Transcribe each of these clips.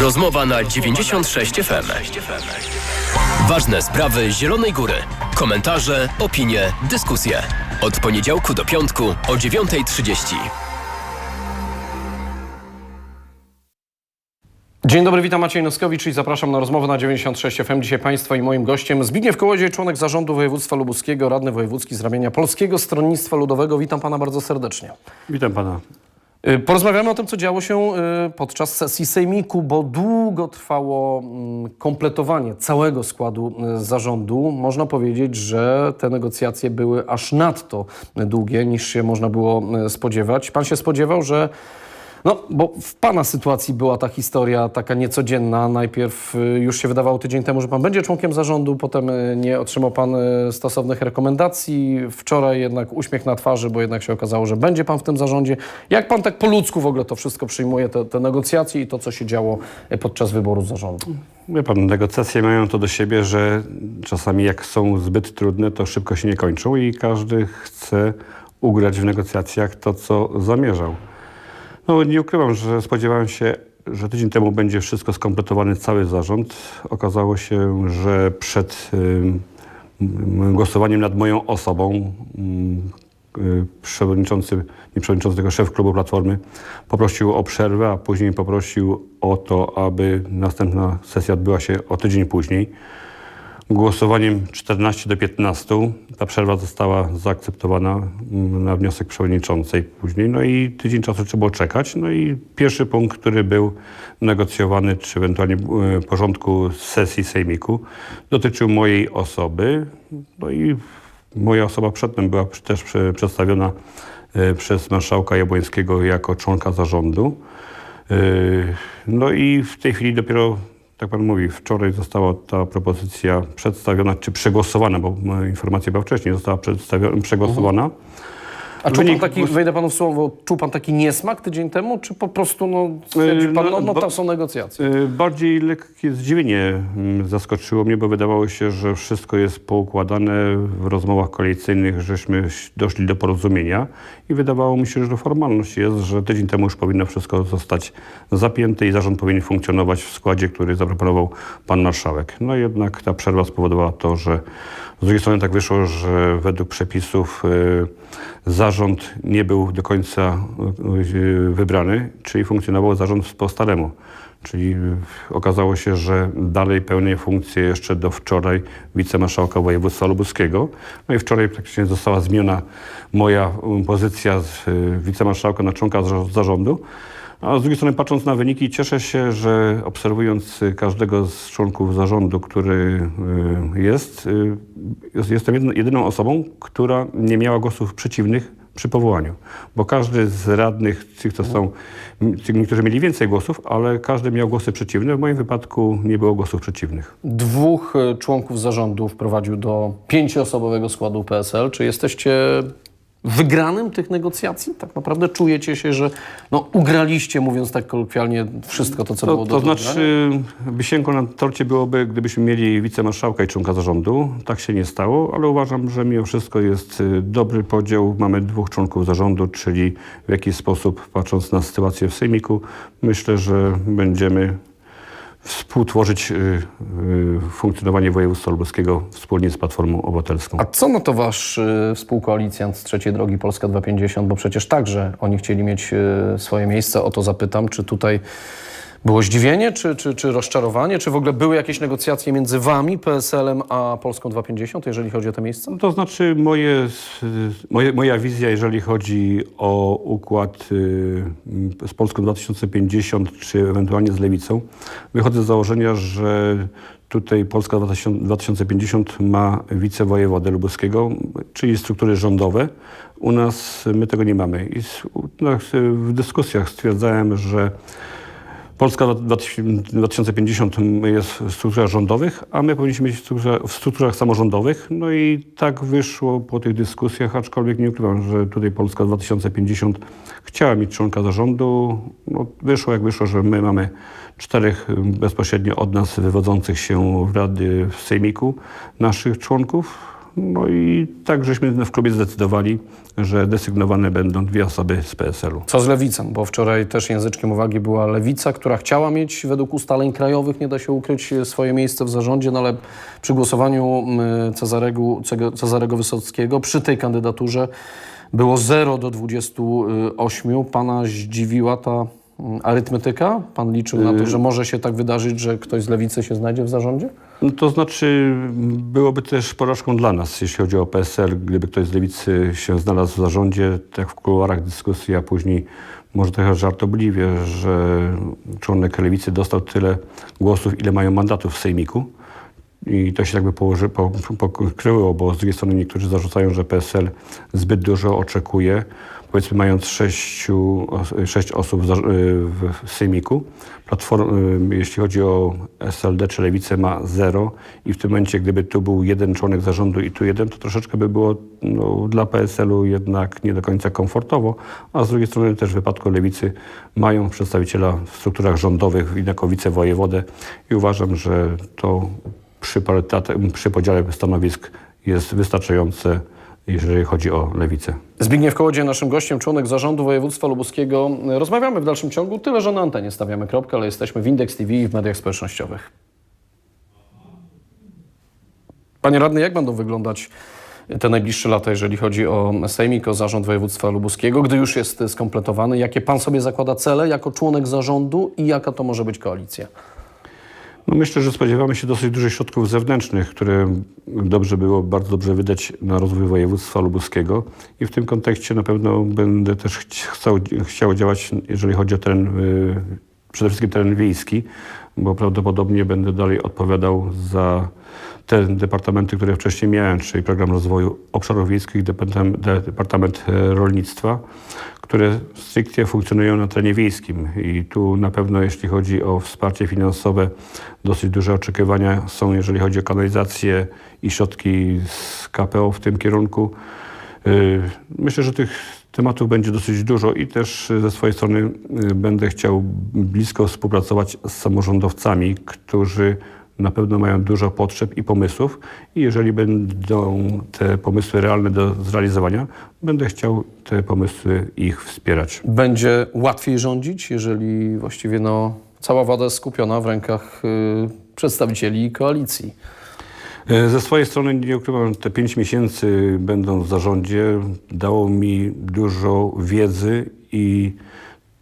Rozmowa na 96 FM. Ważne sprawy Zielonej Góry. Komentarze, opinie, dyskusje. Od poniedziałku do piątku o 9.30. Dzień dobry, witam Maciej Noskowicz i zapraszam na rozmowę na 96 FM. Dzisiaj Państwa i moim gościem Zbigniew Kołodziej, członek zarządu województwa lubuskiego, radny wojewódzki z ramienia Polskiego Stronnictwa Ludowego. Witam Pana bardzo serdecznie. Witam pana. Y, Porozmawiamy o tym, co działo się y, podczas sesji Sejmiku, bo długo trwało mm, kompletowanie całego składu y, zarządu. Można powiedzieć, że te negocjacje były aż nadto długie, niż się można było spodziewać. Pan się spodziewał, że no, bo w Pana sytuacji była ta historia taka niecodzienna. Najpierw y, już się wydawało tydzień temu, że Pan będzie członkiem zarządu, potem y, nie otrzymał Pan y, stosownych rekomendacji. Wczoraj jednak uśmiech na twarzy, bo jednak się okazało, że będzie Pan w tym zarządzie. Jak Pan tak po ludzku w ogóle to wszystko przyjmuje, te, te negocjacje i to, co się działo podczas wyboru zarządu? Wie pan, negocjacje mają to do siebie, że czasami jak są zbyt trudne, to szybko się nie kończą i każdy chce ugrać w negocjacjach to, co zamierzał. No nie ukrywam, że spodziewałem się, że tydzień temu będzie wszystko skompletowany cały zarząd. Okazało się, że przed ym, głosowaniem nad moją osobą y, przewodniczący, nie przewodniczący, tylko szef klubu Platformy poprosił o przerwę, a później poprosił o to, aby następna sesja odbyła się o tydzień później. Głosowaniem 14 do 15 ta przerwa została zaakceptowana mm, na wniosek przewodniczącej później. No i tydzień czasu trzeba było czekać. No i pierwszy punkt, który był negocjowany, czy ewentualnie e, porządku sesji sejmiku, dotyczył mojej osoby. No i moja osoba przedtem była też prze- przedstawiona e, przez marszałka Jabłońskiego jako członka zarządu. Yy, No i w tej chwili dopiero, tak pan mówi, wczoraj została ta propozycja przedstawiona, czy przegłosowana, bo informacja była wcześniej, została przedstawiona, przegłosowana. A czuł pan taki, wejdę Panu w słowo, czuł Pan taki niesmak tydzień temu, czy po prostu no, stwierdził Yy, Pan, no, no, no tam są negocjacje? Yy, Bardziej lekkie zdziwienie mm, zaskoczyło mnie, bo wydawało się, że wszystko jest poukładane w rozmowach koalicyjnych, żeśmy doszli do porozumienia i wydawało mi się, że formalność jest, że tydzień temu już powinno wszystko zostać zapięte i zarząd powinien funkcjonować w składzie, który zaproponował pan marszałek. No jednak ta przerwa spowodowała to, że z drugiej strony tak wyszło, że według przepisów y, zarząd nie był do końca y, wybrany, czyli funkcjonował zarząd po staremu. Czyli y, okazało się, że dalej pełni funkcję jeszcze do wczoraj wicemarszałka województwa lubuskiego. No i wczoraj praktycznie została zmieniona moja pozycja z wicemarszałka na członka zarządu. A z drugiej strony patrząc na wyniki, cieszę się, że obserwując każdego z członków zarządu, który y, jest, y, jest- jestem jedyną osobą, która nie miała głosów przeciwnych przy powołaniu. Bo każdy z radnych, tych co są, ci, mieli więcej głosów, ale każdy miał głosy przeciwne. W moim wypadku nie było głosów przeciwnych. Dwóch y, członków zarządu wprowadził do pięcioosobowego składu PSL. Czy jesteście wygranym tych negocjacji? Tak naprawdę czujecie się, że no, ugraliście, mówiąc tak kolokwialnie, wszystko to, co było To, do to znaczy, wisienką na torcie byłoby, gdybyśmy mieli wicemarszałka i członka zarządu. Tak się nie stało, ale uważam, że mimo wszystko jest y, dobry podział. Mamy dwóch członków zarządu, czyli w jakiś sposób, patrząc na sytuację w Sejmiku, myślę, że będziemy współtworzyć y, y, funkcjonowanie województwa lubuskiego wspólnie z Platformą Obywatelską. A co no to wasz y, współkoalicjant z trzeciej drogi Polska 250, bo przecież także oni chcieli mieć swoje miejsce. O to zapytam, czy tutaj było zdziwienie, czy, czy, czy rozczarowanie, czy w ogóle były jakieś negocjacje między wami, PSL-em, a Polską 250, jeżeli chodzi o te miejsca? No To znaczy moje, moje, moja wizja, jeżeli chodzi o układ y, z Polską 2050, czy ewentualnie z Lewicą, wychodzę z założenia, że tutaj Polska 2000 2050 ma wicewojewodę lubuskiego, czyli struktury rządowe. U nas my tego nie mamy. I no, w dyskusjach stwierdzałem, że Polska 2050 jest w strukturach rządowych, a my powinniśmy być w strukturach, w strukturach samorządowych. No i tak wyszło po tych dyskusjach, aczkolwiek nie ukrywam, że tutaj Polska 2050 chciała mieć członka zarządu. No, wyszło jak wyszło, że my mamy czterech bezpośrednio od nas wywodzących się w Rady w Sejmiku naszych członków. No i tak żeśmy w klubie zdecydowali, że desygnowane będą dwie osoby z PSL-u. Co z lewicą? Bo wczoraj też języczkiem uwagi była lewica, która chciała mieć według ustaleń krajowych, nie da się ukryć, swoje miejsce w zarządzie, no ale przy głosowaniu mm, Cezarego, Cezarego Wysockiego przy tej kandydaturze było 0 do 28. Pana zdziwiła ta mm, arytmetyka? Pan liczył na to, że może się tak wydarzyć, że ktoś z lewicy się znajdzie w zarządzie? No to znaczy, byłoby też porażką dla nas, jeśli chodzi o PSL, gdyby ktoś z lewicy się znalazł w zarządzie, tak w kuluarach dyskusji, a później może trochę żartobliwie, że członek lewicy dostał tyle głosów, ile mają mandatów w sejmiku. I to się jakby położy, po, pokryło, bo z drugiej strony niektórzy zarzucają, że PSL zbyt dużo oczekuje. Powiedzmy mając sześciu, sześć osób w, w sejmiku. Platform, jeśli chodzi o SLD czy Lewicę ma zero. I w tym momencie gdyby tu był jeden członek zarządu i tu jeden, to troszeczkę by było no, dla PSL-u jednak nie do końca komfortowo, a z drugiej strony też w wypadku Lewicy mają przedstawiciela w strukturach rządowych jako wicewojewodę i uważam, że to przy, przy podziale stanowisk jest wystarczające, jeżeli chodzi o lewicę. Zbigniew Kołodziej, naszym gościem, członek zarządu województwa lubuskiego. Rozmawiamy w dalszym ciągu, tyle że na antenie stawiamy kropkę, ale jesteśmy w Index TV i w mediach społecznościowych. Panie radny, jak będą wyglądać te najbliższe lata, jeżeli chodzi o Sejmik, o zarząd województwa lubuskiego, gdy już jest skompletowany? Jakie pan sobie zakłada cele jako członek zarządu i jaka to może być koalicja? No myślę, że spodziewamy się dosyć dużych środków zewnętrznych, które dobrze było bardzo dobrze wydać na rozwój województwa lubuskiego. I w tym kontekście na pewno będę też chci- chciał, chciał działać, jeżeli chodzi o teren, y, przede wszystkim teren wiejski, bo prawdopodobnie będę dalej odpowiadał za te departamenty, które wcześniej miałem, czyli Program Rozwoju Obszarów Wiejskich, Departament, e, Rolnictwa, które stricte funkcjonują na terenie wiejskim. I tu na pewno, jeśli chodzi o wsparcie finansowe, dosyć duże oczekiwania są, jeżeli chodzi o kanalizację i środki z KPO w tym kierunku. Y, Myślę, że tych tematów będzie dosyć dużo i też y, ze swojej strony y, będę chciał blisko współpracować z samorządowcami, którzy na pewno mają dużo potrzeb i pomysłów i jeżeli będą te pomysły realne do zrealizowania, będę chciał te pomysły ich wspierać. Będzie łatwiej rządzić, jeżeli właściwie no, cała władza skupiona w rękach y, przedstawicieli koalicji? E, Ze swojej strony nie ukrywam, te pięć miesięcy będąc w zarządzie dało mi dużo wiedzy i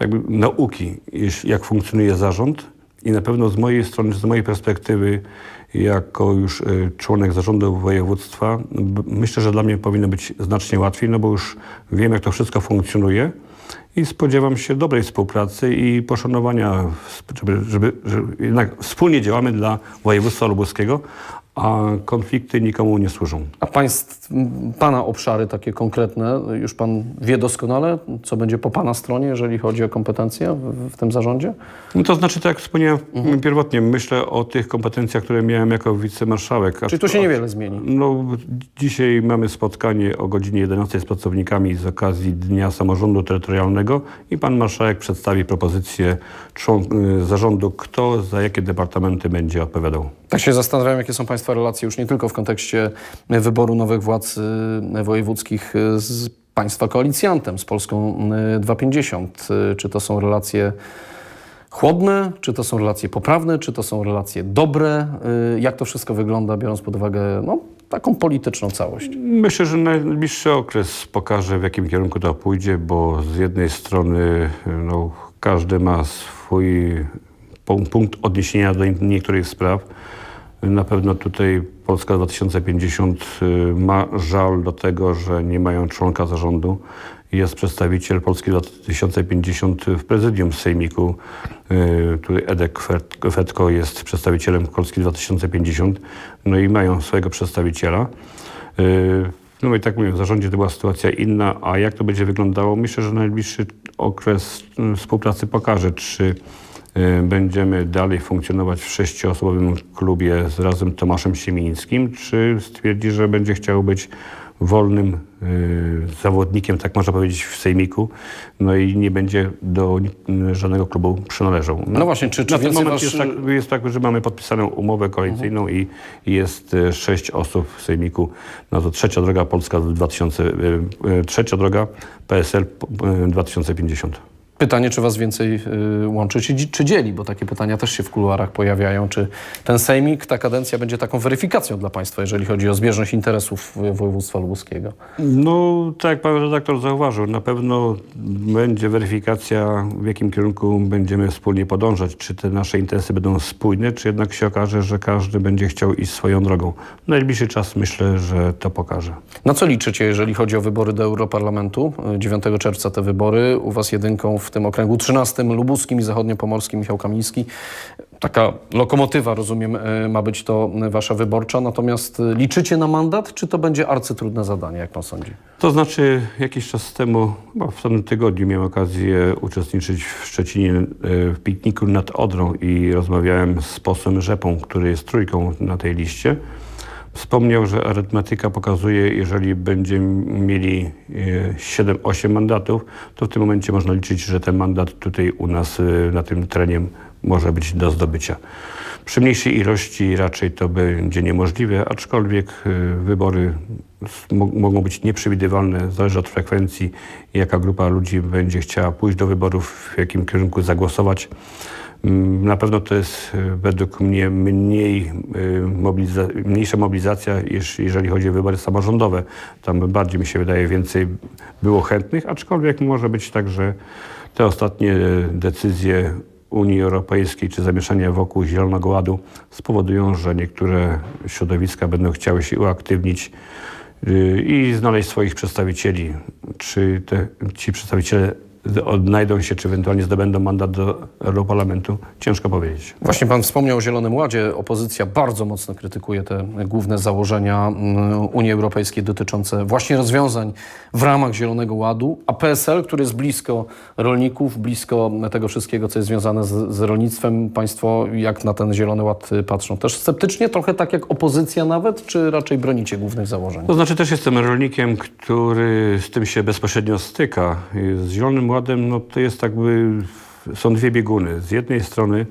jakby nauki, jak funkcjonuje zarząd i na pewno z mojej strony, z mojej perspektywy jako już e, członek zarządu województwa, myślę, że dla mnie powinno być znacznie łatwiej, no bo już wiem, jak to wszystko funkcjonuje i spodziewam się dobrej współpracy i poszanowania, żeby, żeby, żeby jednak wspólnie działamy dla województwa lubuskiego, a konflikty nikomu nie służą. A państw, pana obszary takie konkretne, już pan wie doskonale, co będzie po pana stronie, jeżeli chodzi o kompetencje w, w tym zarządzie? No to znaczy, tak jak wspomniałem pierwotnie, myślę o tych kompetencjach, które miałem jako wicemarszałek. Czyli tu się niewiele zmieni. No, dzisiaj mamy spotkanie o godzinie 11 z pracownikami z okazji Dnia Samorządu Terytorialnego i pan marszałek przedstawi propozycję y, zarządu, kto za jakie departamenty będzie odpowiadał. Tak się zastanawiam, jakie są Państwa relacje już nie tylko w kontekście wyboru nowych władz e, wojewódzkich e, z Państwa koalicjantem, z Polską e, 250. E, Czy to są relacje chłodne, czy to są relacje poprawne, czy to są relacje dobre? Jak to wszystko wygląda, biorąc pod uwagę no, taką polityczną całość? Myślę, że najbliższy okres pokaże, w jakim kierunku to pójdzie, bo z jednej strony no, każdy ma swój pu- punkt odniesienia do niektórych spraw. Na pewno tutaj Polska 2050 y, ma żal do tego, że nie mają członka zarządu. Jest przedstawiciel Polski 2050 w prezydium Sejmiku. Y, Tutaj Edek Fet- Fetko jest przedstawicielem Polski 2050. No i mają swojego przedstawiciela. Yy, No i tak mówię, w zarządzie to była sytuacja inna, a jak to będzie wyglądało? Myślę, że najbliższy okres y, współpracy pokaże, czy y, będziemy dalej funkcjonować w sześcioosobowym klubie z razem Tomaszem Siemińskim, czy stwierdzi, że będzie chciał być wolnym y, zawodnikiem, tak można powiedzieć, w Sejmiku, no i nie będzie do ni- żadnego klubu przynależał. No właśnie, czy, czy Na ten moment was... jest, tak, jest tak, że mamy podpisaną umowę koalicyjną i i jest e, sześć osób w Sejmiku. No to trzecia droga Polska 2000, e, e, trzecia droga PSL e, 2050. Pytanie, czy was więcej y, łączy, czy, czy dzieli, bo takie pytania też się w kuluarach pojawiają. Czy ten sejmik, ta kadencja będzie taką weryfikacją dla państwa, jeżeli chodzi o zbieżność interesów y, województwa lubuskiego? No, tak jak pan redaktor zauważył, na pewno będzie weryfikacja, w jakim kierunku będziemy wspólnie podążać. Czy te nasze interesy będą spójne, czy jednak się okaże, że każdy będzie chciał iść swoją drogą. Najbliższy czas myślę, że to pokaże. Na co liczycie, jeżeli chodzi o wybory do Europarlamentu? Y, 9 czerwca te wybory. U was jedynką w tym okręgu 13 lubuskim i zachodniopomorskim Michał Kamiński. Taka lokomotywa, rozumiem, y, ma być to y, wasza wyborcza. Natomiast y, liczycie na mandat, czy to będzie arcytrudne zadanie, jak pan sądzi? To znaczy, jakiś czas temu, chyba w samym tygodniu, miałem okazję uczestniczyć w Szczecinie e, w pikniku nad Odrą i rozmawiałem z posłem Rzepą, który jest trójką na tej liście. Wspomniał, że arytmetyka pokazuje, jeżeli będziemy mieli e, 7-8 mandatów, to w tym momencie można liczyć, że ten mandat tutaj u nas e, na tym terenie może być do zdobycia. Przy mniejszej ilości raczej to będzie niemożliwe, aczkolwiek e, wybory mogą być nieprzewidywalne, zależy od frekwencji, jaka grupa ludzi będzie chciała pójść do wyborów, w jakim kierunku zagłosować. Mm, Na pewno to jest e, według mnie mniej, e, mobiliza- mniejsza mobilizacja, jeż- jeżeli chodzi o wybory samorządowe. Tam bardziej mi się wydaje więcej było chętnych, aczkolwiek może być tak, że te ostatnie e, decyzje Unii Europejskiej czy zamieszania wokół Zielonego Ładu spowodują, że niektóre środowiska będą chciały się uaktywnić i znaleźć swoich przedstawicieli. Czy te, ci przedstawiciele odnajdą się, czy ewentualnie zdobędą mandat do Europarlamentu, ciężko powiedzieć. Właśnie pan wspomniał o Zielonym Ładzie. Opozycja bardzo mocno krytykuje te główne założenia mm, Unii Europejskiej dotyczące właśnie rozwiązań w ramach Zielonego Ładu, a PSL, który jest blisko rolników, blisko tego wszystkiego, co jest związane z, z rolnictwem, państwo jak na ten Zielony Ład y, patrzą? Też sceptycznie, trochę tak jak opozycja nawet, czy raczej bronicie głównych założeń? To znaczy też jestem rolnikiem, który z tym się bezpośrednio styka. Z Zielonym Ładem no, to jest jakby, są dwie bieguny. Z jednej strony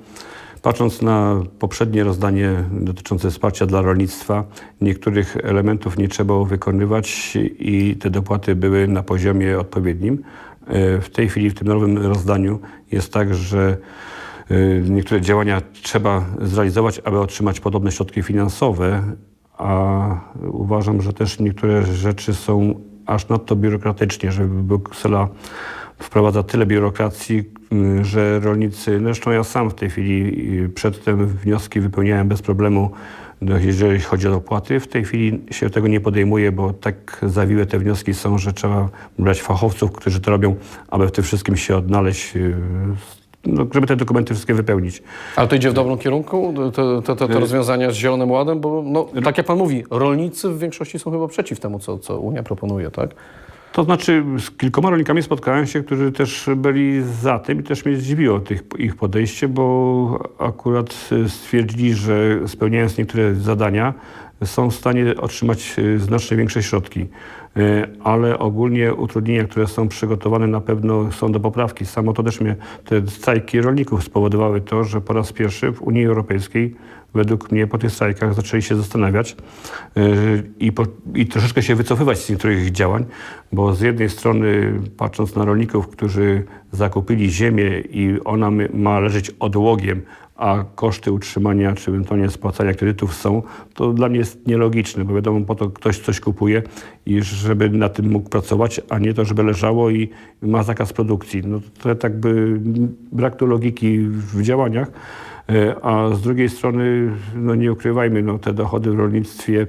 Patrząc na poprzednie rozdanie dotyczące wsparcia dla rolnictwa, niektórych elementów nie trzeba wykonywać i te dopłaty były na poziomie odpowiednim. E, W tej chwili w tym nowym rozdaniu jest tak, że e, niektóre działania trzeba zrealizować, aby otrzymać podobne środki finansowe, a uważam, że też niektóre rzeczy są aż nadto biurokratycznie, że Bruksela wprowadza tyle biurokracji, y, że rolnicy, zresztą ja sam w tej chwili y, przedtem wnioski wypełniałem bez problemu, no, jeżeli chodzi o dopłaty. W tej chwili się tego nie podejmuje, bo tak zawiłe te wnioski są, że trzeba brać fachowców, którzy to robią, aby w tym wszystkim się odnaleźć, y, no, żeby te dokumenty wszystkie wypełnić. Ale to idzie w dobrym kierunku, te, te, te, te rozwiązania z Zielonym Ładem? Bo no, tak jak pan mówi, rolnicy w większości są chyba przeciw temu, co, co Unia proponuje, tak? To znaczy z kilkoma rolnikami spotkałem się, którzy też byli za tym i też mnie zdziwiło tych, ich podejście, bo akurat y, stwierdzili, że spełniając niektóre zadania są w stanie otrzymać y, znacznie większe środki. Y, Ale ogólnie utrudnienia, które są przygotowane na pewno są do poprawki. Samo to też mnie, te strajki rolników spowodowały to, że po raz pierwszy w Unii Europejskiej według mnie po tych strajkach zaczęli się zastanawiać yy, i, po, i troszeczkę się wycofywać z niektórych działań, bo z jednej strony patrząc na rolników, którzy zakupili ziemię i ona ma leżeć odłogiem, a koszty utrzymania czy ewentualnie spłacania kredytów są, to dla mnie jest nielogiczne, bo wiadomo, po to ktoś coś kupuje i żeby na tym mógł pracować, a nie to, żeby leżało i ma zakaz produkcji. No to tak by brak tu logiki w działaniach. E, A z drugiej strony, no nie ukrywajmy, no te dochody w rolnictwie,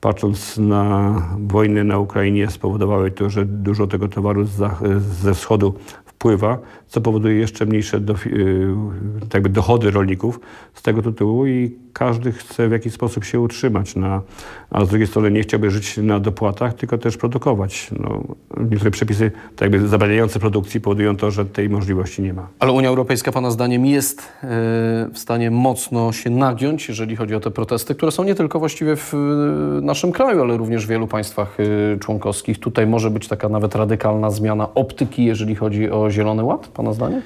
patrząc na wojnę na Ukrainie, spowodowały to, że dużo tego towaru ze wschodu wpływa, co powoduje jeszcze mniejsze do, jakby dochody rolników z tego tytułu i każdy chce w jakiś sposób się utrzymać, na, a z drugiej strony nie chciałby żyć na dopłatach, tylko też produkować. No, niektóre przepisy tak jakby zabraniające produkcji powodują to, że tej możliwości nie ma. Ale Unia Europejska, Pana zdaniem, jest e, w stanie mocno się nagiąć, jeżeli chodzi o te protesty, które są nie tylko właściwie w e, naszym kraju, ale również w wielu państwach e, członkowskich. Tutaj może być taka nawet radykalna zmiana optyki, jeżeli chodzi o Zielony Ład, Pana zdaniem?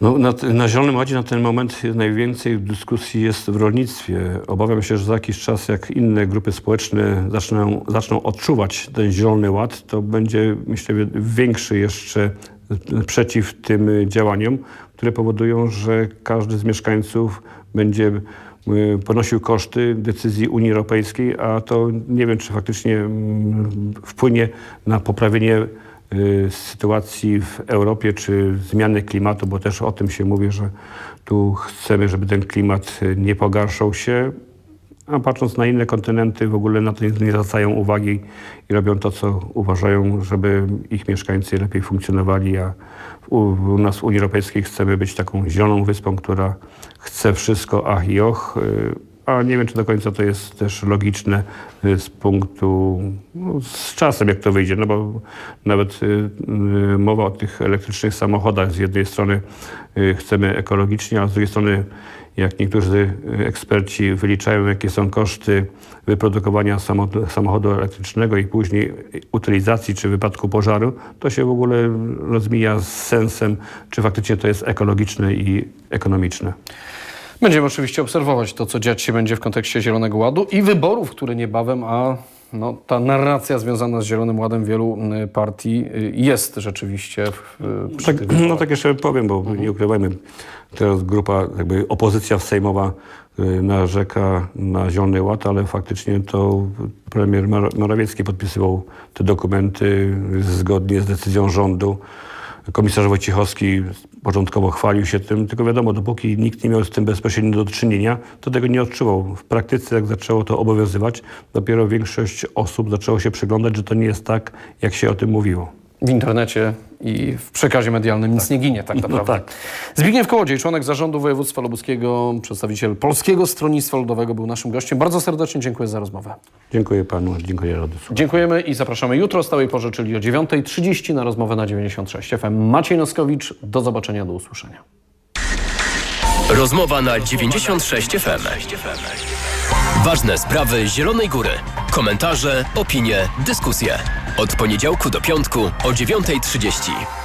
No, na, na Zielonym Ładzie na ten moment najwięcej dyskusji jest w rolnictwie. Obawiam się, że za jakiś czas, jak inne grupy społeczne zaczną, zaczną odczuwać ten Zielony Ład, to będzie, myślę, większy jeszcze przeciw tym działaniom, które powodują, że każdy z mieszkańców będzie y, ponosił koszty decyzji Unii Europejskiej, a to nie wiem, czy faktycznie mm, wpłynie na poprawienie sytuacji w Europie, czy zmiany klimatu, bo też o tym się mówi, że tu chcemy, żeby ten klimat y, nie pogarszał się, a patrząc na inne kontynenty w ogóle na to nie, nie zwracają uwagi i robią to, co uważają, żeby ich mieszkańcy lepiej funkcjonowali, a u, u nas w Unii Europejskiej chcemy być taką zieloną wyspą, która chce wszystko ach i och, y, a nie wiem, czy do końca to jest też logiczne y, z punktu, no, z czasem jak to wyjdzie, no bo nawet y, y, mowa o tych elektrycznych samochodach, z jednej strony y, chcemy ekologicznie, a z drugiej strony jak niektórzy y, eksperci wyliczają, jakie są koszty wyprodukowania samo- samochodu elektrycznego i później utylizacji czy wypadku pożaru, to się w ogóle rozmija z sensem, czy faktycznie to jest ekologiczne i ekonomiczne. Będziemy oczywiście obserwować to, co dziać się będzie w kontekście Zielonego Ładu i wyborów, które niebawem, a no, ta narracja związana z Zielonym Ładem wielu partii y, jest rzeczywiście w, przy Tak, no tak jeszcze powiem, bo nie ukrywajmy, teraz grupa, jakby opozycja sejmowa y, narzeka na Zielony Ład, ale faktycznie to premier Morawiecki podpisywał te dokumenty zgodnie z decyzją rządu. Komisarz Wojciechowski początkowo chwalił się tym, tylko wiadomo, dopóki nikt nie miał z tym bezpośrednio do czynienia, to tego nie odczuwał. W praktyce, jak zaczęło to obowiązywać, dopiero większość osób zaczęło się przyglądać, że to nie jest tak, jak się o tym mówiło. W internecie i w przekazie medialnym nic nie ginie tak naprawdę. tak. Zbigniew Kołodziej, członek zarządu województwa lubuskiego, przedstawiciel Polskiego Stronnictwa Ludowego był naszym gościem. Bardzo serdecznie dziękuję za rozmowę. Dziękuję panu, dziękuję Radosu. Dziękujemy i zapraszamy jutro o stałej porze, czyli o 9.30 na rozmowę na 96 FM. Maciej Noskowicz, do zobaczenia, do usłyszenia. Rozmowa na 96 FM. Ważne sprawy Zielonej Góry. Komentarze, opinie, dyskusje. Od poniedziałku do piątku o 9.30.